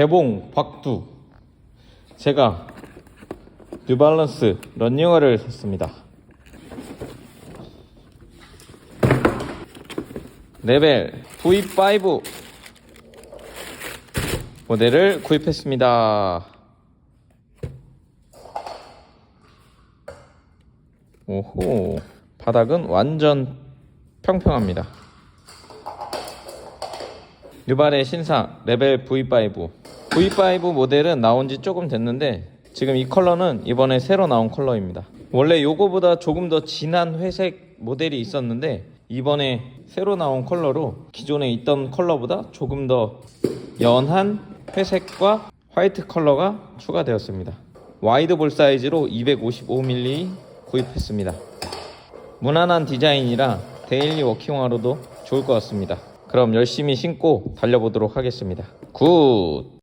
개봉 박두. 제가 뉴발란스 런닝화를 샀습니다. 레벨 V5 모델을 구입했습니다. 오호 바닥은 완전 평평합니다. 뉴발의 신상 레벨 V5 V5 모델은 나온 지 조금 됐는데 지금 이 컬러는 이번에 새로 나온 컬러입니다 원래 요거보다 조금 더 진한 회색 모델이 있었는데 이번에 새로 나온 컬러로 기존에 있던 컬러보다 조금 더 연한 회색과 화이트 컬러가 추가되었습니다 와이드 볼 사이즈로 255mm 구입했습니다 무난한 디자인이라 데일리 워킹화로도 좋을 것 같습니다. 그럼 열심히 신고 달려보도록 하겠습니다. 굿!